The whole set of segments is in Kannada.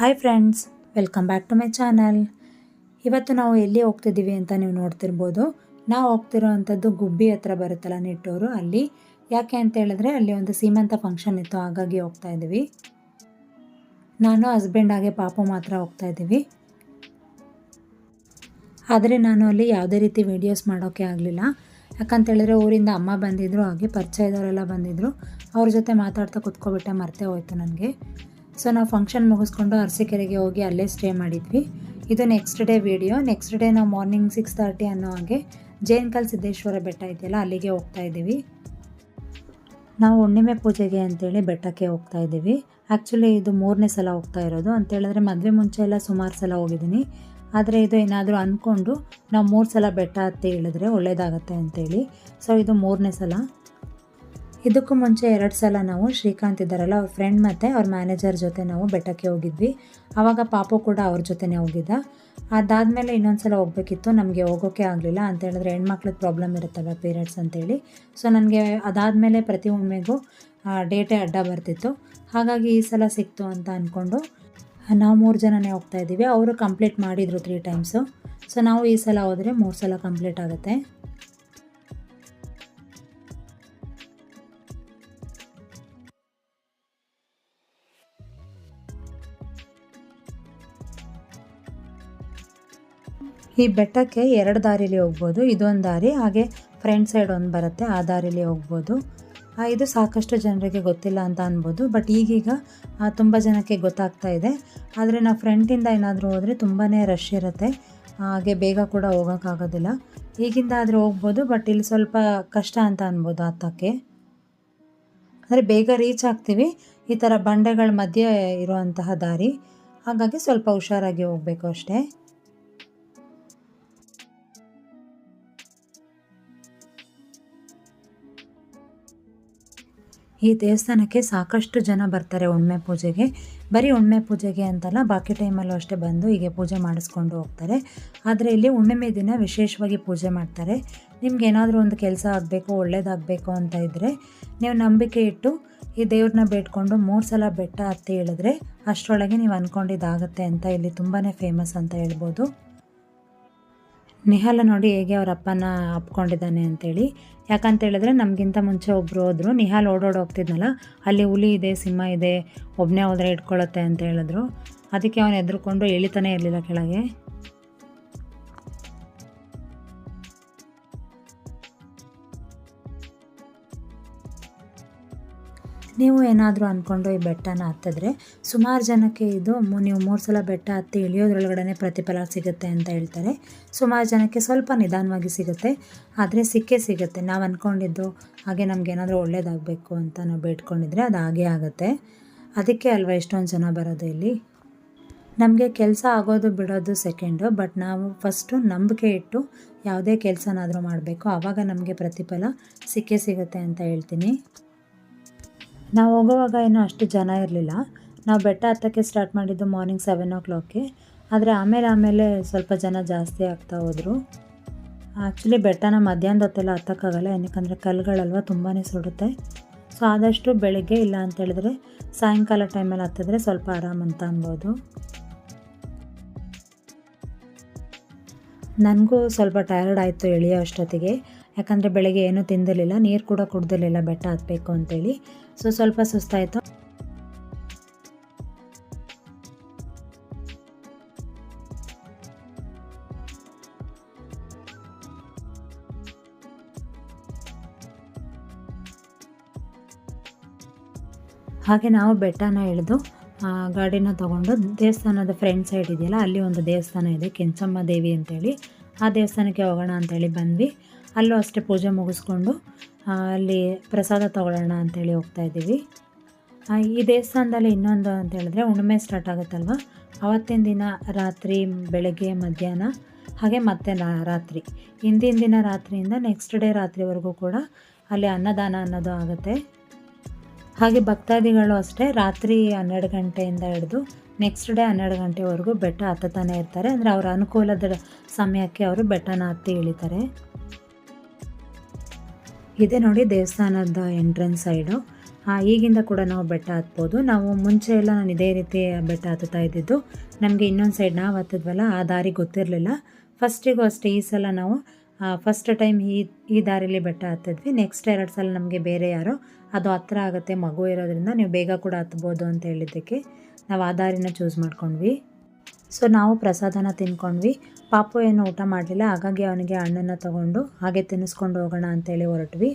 Hi friends welcome back to my channel ಇವತ್ತು ನಾವು ಎಲ್ಲಿ ಹೋಗ್ತಿದ್ದೀವಿ ಅಂತ ನೀವು ನೋಡ್ತಿರ್ಬೋದು. ನಾವು ಹೋಗ್ತಿರೋ ಅಂಥದ್ದು ಗುಬ್ಬಿ ಹತ್ರ ಬರುತ್ತಲ್ಲ ನೆಟ್ಟೋರು. ಅಲ್ಲಿ ಯಾಕೆ ಅಂತ ಹೇಳಿದ್ರೆ ಅಲ್ಲಿ ಒಂದು ಸೀಮಂತ ಫಂಕ್ಷನ್ ಇತ್ತು, ಹಾಗಾಗಿ ಹೋಗ್ತಾ ಇದ್ದೀವಿ. ನಾನು ಹಸ್ಬೆಂಡ್ ಹಾಗೆ ಪಾಪು ಮಾತ್ರ ಹೋಗ್ತಾ ಇದ್ದೀವಿ. ಆದರೆ ನಾನು ಅಲ್ಲಿ ಯಾವುದೇ ರೀತಿ ವೀಡಿಯೋಸ್ ಮಾಡೋಕ್ಕೆ ಆಗಲಿಲ್ಲ. ಯಾಕಂತೇಳಿದ್ರೆ ಊರಿಂದ ಅಮ್ಮ ಬಂದಿದ್ದರು ಹಾಗೆ ಪರಿಚಯದವರೆಲ್ಲ ಬಂದಿದ್ದರು ಅವ್ರ ಜೊತೆ ಮಾತಾಡ್ತಾ ಕುತ್ಕೊಬಿಟ್ಟೆ, ಮರ್ತೆ ಹೋಯ್ತು ನನಗೆ. ಸೊ ನಾವು ಫಂಕ್ಷನ್ ಮುಗಿಸ್ಕೊಂಡು ಅರಸೀಕೆರೆಗೆ ಹೋಗಿ ಅಲ್ಲೇ ಸ್ಟೇ ಮಾಡಿದ್ವಿ. ಇದು next day video next day ನಾವು ಮಾರ್ನಿಂಗ್ ಸಿಕ್ಸ್ ತರ್ಟಿ ಅನ್ನೋ ಹಾಗೆ ಜೇನ್ಕಲ್ ಸಿದ್ದೇಶ್ವರ ಬೆಟ್ಟ ಇದೆಯಲ್ಲ, ಅಲ್ಲಿಗೆ ಹೋಗ್ತಾ ಇದ್ದೀವಿ. ನಾವು ಹುಣ್ಣಿಮೆ ಪೂಜೆಗೆ ಅಂತೇಳಿ ಬೆಟ್ಟಕ್ಕೆ ಹೋಗ್ತಾ ಇದ್ದೀವಿ. ಆ್ಯಕ್ಚುಲಿ ಇದು ಮೂರನೇ ಸಲ ಹೋಗ್ತಾ ಇರೋದು. ಅಂತೇಳಿದ್ರೆ ಮದುವೆ ಮುಂಚೆ ಎಲ್ಲ ಸುಮಾರು ಸಲ ಹೋಗಿದ್ದೀನಿ. ಆದರೆ ಇದು ಏನಾದರೂ ಅಂದ್ಕೊಂಡು ನಾವು ಮೂರು ಸಲ ಬೆಟ್ಟ ಹತ್ತಿ ಇಳಿದ್ರೆ ಒಳ್ಳೆಯದಾಗತ್ತೆ ಅಂತೇಳಿ. ಸೊ ಇದು ಮೂರನೇ ಸಲ. ಇದಕ್ಕೂ ಮುಂಚೆ ಎರಡು ಸಲ ನಾವು ಶ್ರೀಕಾಂತ್ ಇದ್ದಾರಲ್ಲ, ಅವ್ರ ಫ್ರೆಂಡ್ ಮತ್ತು ಅವ್ರ ಮ್ಯಾನೇಜರ್ ಜೊತೆ ನಾವು ಬೆಟ್ಟಕ್ಕೆ ಹೋಗಿದ್ವಿ. ಆವಾಗ ಪಾಪು ಕೂಡ ಅವ್ರ ಜೊತೆನೇ ಹೋಗಿದ್ದ. ಅದಾದಮೇಲೆ ಇನ್ನೊಂದು ಸಲ ಹೋಗಬೇಕಿತ್ತು, ನಮಗೆ ಹೋಗೋಕ್ಕೆ ಆಗಲಿಲ್ಲ ಅಂತ ಹೇಳಿದ್ರೆ ಹೆಣ್ಮಕ್ಳದ್ದು ಪ್ರಾಬ್ಲಮ್ ಇರುತ್ತಲ್ಲ ಪೀರಿಯಡ್ಸ್ ಅಂತೇಳಿ. ಸೊ ನನಗೆ ಅದಾದಮೇಲೆ ಪ್ರತಿ ಒಮ್ಮೆಗೂ ಡೇಟೇ ಅಡ್ಡ ಬರ್ತಿತ್ತು. ಹಾಗಾಗಿ ಈ ಸಲ ಸಿಕ್ತು ಅಂತ ಅಂದ್ಕೊಂಡು ನಾವು ಮೂರು ಜನನೇ ಹೋಗ್ತಾ ಇದ್ದೀವಿ. ಅವರು ಕಂಪ್ಲೀಟ್ ಮಾಡಿದರು ತ್ರೀ ಟೈಮ್ಸು ಸೊ ನಾವು ಈ ಸಲ ಹೋದರೆ ಮೂರು ಸಲ ಕಂಪ್ಲೀಟ್ ಆಗುತ್ತೆ. ಈ ಬೆಟ್ಟಕ್ಕೆ ಎರಡು ದಾರಿಲಿ ಹೋಗ್ಬೋದು, ಇದೊಂದು ದಾರಿ, ಹಾಗೆ ಫ್ರಂಟ್ ಸೈಡ್ ಒಂದು ಬರುತ್ತೆ, ಆ ದಾರಿಲಿ ಹೋಗ್ಬೋದು. ಇದು ಸಾಕಷ್ಟು ಜನರಿಗೆ ಗೊತ್ತಿಲ್ಲ ಅಂತ ಅನ್ಬೋದು ಬಟ್ ಈಗೀಗ ತುಂಬ ಜನಕ್ಕೆ ಗೊತ್ತಾಗ್ತಾ ಇದೆ. ಆದರೆ ನಾವು ಫ್ರಂಟಿಂದ ಏನಾದರೂ ಹೋದರೆ ತುಂಬಾ ರಶ್ ಇರುತ್ತೆ. ಹಾಗೆ ಬೇಗ ಕೂಡ ಹೋಗೋಕ್ಕಾಗೋದಿಲ್ಲ. ಈಗಿಂದ ಆದರೆ ಹೋಗ್ಬೋದು ಬಟ್ ಇಲ್ಲಿ ಸ್ವಲ್ಪ ಕಷ್ಟ ಅಂತ ಅನ್ಬೋದು ಹತ್ತಕ್ಕೆ ಅಂದರೆ ಬೇಗ ರೀಚ್ ಆಗ್ತೀವಿ. ಈ ಥರ ಬಂಡೆಗಳ ಮಧ್ಯೆ ಇರುವಂತಹ ದಾರಿ. ಹಾಗಾಗಿ ಸ್ವಲ್ಪ ಹುಷಾರಾಗಿ ಹೋಗಬೇಕು ಅಷ್ಟೇ. ಈ ದೇವಸ್ಥಾನಕ್ಕೆ ಸಾಕಷ್ಟು ಜನ ಬರ್ತಾರೆ ಉಣ್ಮೆ ಪೂಜೆಗೆ. ಬರೀ ಉಣ್ಮೆ ಪೂಜೆಗೆ ಅಂತಲ್ಲ, ಬಾಕಿ ಟೈಮಲ್ಲೂ ಅಷ್ಟೇ ಬಂದು ಹೀಗೆ ಪೂಜೆ ಮಾಡಿಸ್ಕೊಂಡು ಹೋಗ್ತಾರೆ. ಆದರೆ ಇಲ್ಲಿ ಹುಣ್ಣಿಮೆ ದಿನ ವಿಶೇಷವಾಗಿ ಪೂಜೆ ಮಾಡ್ತಾರೆ. ನಿಮ್ಗೆ ಏನಾದರೂ ಒಂದು ಕೆಲಸ ಆಗಬೇಕು, ಒಳ್ಳೇದಾಗಬೇಕು ಅಂತ ಇದ್ದರೆ ನೀವು ನಂಬಿಕೆ ಇಟ್ಟು ಈ ದೇವ್ರನ್ನ ಬೇಡ್ಕೊಂಡು ಮೂರು ಸಲ ಬೆಟ್ಟ ಹತ್ತಿ ಇಳಿದ್ರೆ ಅಷ್ಟರೊಳಗೆ ನೀವು ಅಂದ್ಕೊಂಡಿದ್ದಾಗತ್ತೆ ಅಂತ ಇಲ್ಲಿ ತುಂಬಾ ಫೇಮಸ್ ಅಂತ ಹೇಳ್ಬೋದು. ನಿಹಾಲ ನೋಡಿ ಹೇಗೆ ಅವ್ರ ಅಪ್ಪನ ಅಪ್ಕೊಂಡಿದ್ದಾನೆ ಅಂತೇಳಿ. ಯಾಕಂತ ಹೇಳಿದ್ರೆ ನಮಗಿಂತ ಮುಂಚೆ ಒಬ್ಬರು ಹೋದರು. ನಿಹಾಲ್ ಓಡೋಡಿ ಹೋಗ್ತಿದ್ನಲ್ಲ, ಅಲ್ಲಿ ಹುಲಿ ಇದೆ, ಸಿಂಹ ಇದೆ ಒಬ್ಬನೇ ಹೋದರೆ ಇಟ್ಕೊಳ್ಳುತ್ತೆ ಅಂತ ಹೇಳಿದ್ರು. ಅದಕ್ಕೆ ಅವನು ಹೆದರ್ಕೊಂಡು ಇಳಿತಾನೆ ಇರಲಿಲ್ಲ ಕೆಳಗೆ. ನೀವು ಏನಾದರೂ ಅಂದ್ಕೊಂಡು ಈ ಬೆಟ್ಟನ ಹತ್ತಿದ್ರೆ ಸುಮಾರು ಜನಕ್ಕೆ ಇದು ನೀವು ಮೂರು ಸಲ ಬೆಟ್ಟ ಹತ್ತಿ ಇಳಿಯೋದ್ರೊಳಗಡೆ ಪ್ರತಿಫಲ ಸಿಗುತ್ತೆ ಅಂತ ಹೇಳ್ತಾರೆ. ಸುಮಾರು ಜನಕ್ಕೆ ಸ್ವಲ್ಪ ನಿಧಾನವಾಗಿ ಸಿಗುತ್ತೆ. ಆದರೆ ಸಿಕ್ಕೇ ಸಿಗುತ್ತೆ. ನಾವು ಅಂದ್ಕೊಂಡಿದ್ದು ಹಾಗೆ ನಮಗೇನಾದರೂ ಒಳ್ಳೇದಾಗಬೇಕು ಅಂತ ನಾವು ಬೇಡ್ಕೊಂಡಿದ್ರೆ ಅದು ಹಾಗೇ ಆಗುತ್ತೆ. ಅದಕ್ಕೆ ಅಲ್ವಾ ಎಷ್ಟೊಂದು ಜನ ಬರೋದು ಇಲ್ಲಿ? ನಮಗೆ ಕೆಲಸ ಆಗೋದು ಬಿಡೋದು ಸೆಕೆಂಡು ಬಟ್ ನಾವು ಫಸ್ಟು ನಂಬಿಕೆ ಇಟ್ಟು ಯಾವುದೇ ಕೆಲಸನಾದರೂ ಮಾಡಬೇಕು. ಆವಾಗ ನಮಗೆ ಪ್ರತಿಫಲ ಸಿಕ್ಕೇ ಸಿಗುತ್ತೆ ಅಂತ ಹೇಳ್ತೀನಿ. ನಾವು ಹೋಗುವಾಗ ಏನೂ ಅಷ್ಟು ಜನ ಇರಲಿಲ್ಲ. ನಾವು ಬೆಟ್ಟ ಹತ್ತಕ್ಕೆ ಸ್ಟಾರ್ಟ್ ಮಾಡಿದ್ದು ಮಾರ್ನಿಂಗ್ ಸೆವೆನ್ ಓ ಕ್ಲಾಕ್ಗೆ ಆದರೆ ಆಮೇಲೆ ಆಮೇಲೆ ಸ್ವಲ್ಪ ಜನ ಜಾಸ್ತಿ ಆಗ್ತಾ ಹೋದರು. ಆ್ಯಕ್ಚುಲಿ ಬೆಟ್ಟನ ಮಧ್ಯಾಹ್ನದ ಹೊತ್ತೆಲ್ಲ ಹತ್ತಕ್ಕಾಗಲ್ಲ ಏನಕ್ಕಂದರೆ ಕಲ್ಲುಗಳಲ್ವ ತುಂಬಾ ಸುಡುತ್ತೆ. ಸೊ ಆದಷ್ಟು ಬೆಳಗ್ಗೆ ಇಲ್ಲ ಅಂತ ಹೇಳಿದ್ರೆ ಸಾಯಂಕಾಲ ಟೈಮಲ್ಲಿ ಹತ್ತಿದ್ರೆ ಸ್ವಲ್ಪ ಆರಾಮ್ ಅಂತ ಅನ್ಬೋದು. ನನಗೂ ಸ್ವಲ್ಪ ಟಯರ್ಡ್ ಆಯಿತು ಎಳೆಯೋ ಅಷ್ಟೊತ್ತಿಗೆ. ಯಾಕಂದರೆ ಬೆಳಗ್ಗೆ ಏನೂ ತಿಂದಿರಲಿಲ್ಲ, ನೀರು ಕೂಡ ಕುಡ್ದಿರಲಿಲ್ಲ ಬೆಟ್ಟ ಹತ್ತಬೇಕು ಅಂತೇಳಿ. ಸೊ ಸ್ವಲ್ಪ ಸುಸ್ತಾಯಿತು. ಹಾಗೆ ನಾವು ಬೆಟ್ಟನ ಇಳಿದು ಗಾಡಿನ ತಗೊಂಡು ದೇವಸ್ಥಾನದ ಫ್ರಂಟ್ ಸೈಡ್ ಇದೆಯಲ್ಲ, ಅಲ್ಲಿ ಒಂದು ದೇವಸ್ಥಾನ ಇದೆ, ಕೆಂಚಮ್ಮ ದೇವಿ ಅಂತೇಳಿ. ಆ ದೇವಸ್ಥಾನಕ್ಕೆ ಹೋಗೋಣ ಅಂತೇಳಿ ಬಂದ್ವಿ. ಅಲ್ಲೂ ಅಷ್ಟೇ ಪೂಜೆ ಮುಗಿಸ್ಕೊಂಡು ಅಲ್ಲಿ ಪ್ರಸಾದ ತೊಗೊಳ್ಳೋಣ ಅಂತೇಳಿ ಹೋಗ್ತಾ ಇದ್ದೀವಿ. ಈ ದೇವಸ್ಥಾನದಲ್ಲಿ ಇನ್ನೊಂದು ಅಂತ ಹೇಳಿದ್ರೆ ಹುಣ್ಣಿಮೆ ಸ್ಟಾರ್ಟ್ ಆಗುತ್ತಲ್ವ? ಅವತ್ತಿನ ದಿನ ರಾತ್ರಿ, ಬೆಳಗ್ಗೆ, ಮಧ್ಯಾಹ್ನ, ಹಾಗೆ ಮತ್ತೆ ರಾತ್ರಿ. ಹಿಂದಿನ ದಿನ ರಾತ್ರಿಯಿಂದ ನೆಕ್ಸ್ಟ್ ಡೇ ರಾತ್ರಿವರೆಗೂ ಕೂಡ ಅಲ್ಲಿ ಅನ್ನದಾನ ಅನ್ನೋದು ಆಗುತ್ತೆ. ಹಾಗೆ ಭಕ್ತಾದಿಗಳು ಅಷ್ಟೇ ರಾತ್ರಿ ಹನ್ನೆರಡು ಗಂಟೆಯಿಂದ ಹಿಡಿದು ನೆಕ್ಸ್ಟ್ ಡೇ ಹನ್ನೆರಡು ಗಂಟೆವರೆಗೂ ಬೆಟ್ಟ ಹತ್ತತಾನೆ ಇರ್ತಾರೆ. ಅಂದರೆ ಅವರ ಅನುಕೂಲದ ಸಮಯಕ್ಕೆ ಅವರು ಬೆಟ್ಟನ ಹತ್ತಿ ಇಳಿತಾರೆ. ಇದೆ ನೋಡಿ ದೇವಸ್ಥಾನದ ಎಂಟ್ರೆನ್ಸ್ ಸೈಡು ಈಗಿಂದ ಕೂಡ ನಾವು ಬೆಟ್ಟ ಹತ್ಬೋದು. ನಾವು ಮುಂಚೆ ಎಲ್ಲ ನಾನು ಇದೇ ರೀತಿ ಬೆಟ್ಟ ಹತ್ತುತ್ತಾ ಇದ್ದಿದ್ದು. ನಮಗೆ ಇನ್ನೊಂದು ಸೈಡ್ ನಾವು ಹತ್ತಿದ್ವಲ್ಲ, ಆ ದಾರಿ ಗೊತ್ತಿರಲಿಲ್ಲ. ಫಸ್ಟಿಗೂ ಅಷ್ಟೇ ಈ ಸಲ ನಾವು ಫಸ್ಟ್ ಟೈಮ್ ಈ ಈ ದಾರಿಲಿ ಬೆಟ್ಟ ಹತ್ತಿದ್ವಿ. ನೆಕ್ಸ್ಟ್ ಎರಡು ಸಲ ನಮಗೆ ಬೇರೆ ಯಾರೋ, ಅದು ಹತ್ರ ಆಗುತ್ತೆ ಮಗು ಇರೋದ್ರಿಂದ ನೀವು ಬೇಗ ಕೂಡ ಹತ್ಬೋದು ಅಂತ ಹೇಳಿದ್ದಕ್ಕೆ ನಾವು ಆ ದಾರಿನ ಚೂಸ್ ಮಾಡ್ಕೊಂಡ್ವಿ. ಸೊ ನಾವು ಪ್ರಸಾದನ ತಿನ್ಕೊಂಡ್ವಿ. ಪಾಪು ಏನು ಊಟ ಮಾಡಲಿಲ್ಲ, ಹಾಗಾಗಿ ಅವನಿಗೆ ಹಣ್ಣನ್ನು ತಗೊಂಡು ಹಾಗೆ ತಿನ್ನಿಸ್ಕೊಂಡು ಹೋಗೋಣ ಅಂತೇಳಿ ಹೊರಟ್ವಿ.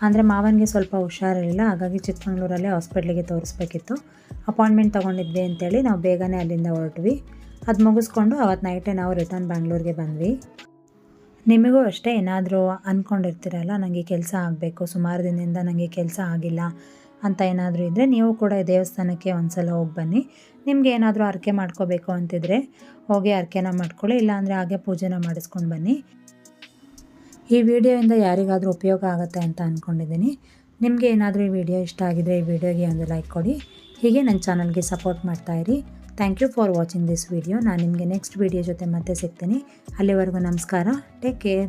ಅಂದರೆ ಮಾವನಿಗೆ ಸ್ವಲ್ಪ ಹುಷಾರಿರಲಿಲ್ಲ, ಹಾಗಾಗಿ ಚಿಕ್ಕಮಂಗ್ಳೂರಲ್ಲೇ ಹಾಸ್ಪಿಟ್ಲಿಗೆ ತೋರಿಸ್ಬೇಕಿತ್ತು. ಅಪಾಯಿಂಟ್ಮೆಂಟ್ ತೊಗೊಂಡಿದ್ವಿ ಅಂತೇಳಿ ನಾವು ಬೇಗನೆ ಅಲ್ಲಿಂದ ಹೊರಟ್ವಿ. ಅದು ಮುಗಿಸ್ಕೊಂಡು ಅವತ್ತು ನೈಟೇ ನಾವು ರಿಟರ್ನ್ ಬ್ಯಾಂಗ್ಳೂರಿಗೆ ಬಂದ್ವಿ. ನಿಮಗೂ ಅಷ್ಟೇ ಏನಾದರೂ ಅಂದ್ಕೊಂಡಿರ್ತೀರಲ್ಲ ನನಗೆ ಕೆಲಸ ಆಗಬೇಕು, ಸುಮಾರು ದಿನದಿಂದ ನನಗೆ ಕೆಲಸ ಆಗಿಲ್ಲ ಅಂತ ಏನಾದರೂ ಇದ್ದರೆ ನೀವು ಕೂಡ ದೇವಸ್ಥಾನಕ್ಕೆ ಒಂದ್ಸಲ ಹೋಗಿ ಬನ್ನಿ. ನಿಮಗೆ ಏನಾದರೂ ಅರ್ಕೆ ಮಾಡ್ಕೋಬೇಕು ಅಂತಿದ್ರೆ ಹೋಗಿ ಅರ್ಕೆನ ಮಾಡ್ಕೊಳ್ಳಿ, ಇಲ್ಲಾಂದರೆ ಹಾಗೆ ಪೂಜೆನ ಮಾಡಿಸ್ಕೊಂಡು ಬನ್ನಿ. ಈ ವಿಡಿಯೋಯಿಂದ ಯಾರಿಗಾದರೂ ಉಪಯೋಗ ಆಗುತ್ತೆ ಅಂತ ಅಂದ್ಕೊಂಡಿದ್ದೀನಿ ನಿಮಗೆ ಏನಾದರೂ ಈ ವಿಡಿಯೋ ಇಷ್ಟ ಆಗಿದರೆ ಈ ವಿಡಿಯೋಗೆ ಒಂದು ಲೈಕ್ ಕೊಡಿ. ಹೀಗೆ ನನ್ನ ಚಾನಲ್ಗೆ support ಮಾಡ್ತಾಯಿರಿ thank you for watching this video ನಾನು ನಿಮಗೆ ನೆಕ್ಸ್ಟ್ ವಿಡಿಯೋ ಜೊತೆ ಮತ್ತೆ ಸಿಗ್ತೀನಿ. ಅಲ್ಲಿವರೆಗೂ ನಮಸ್ಕಾರ. Take care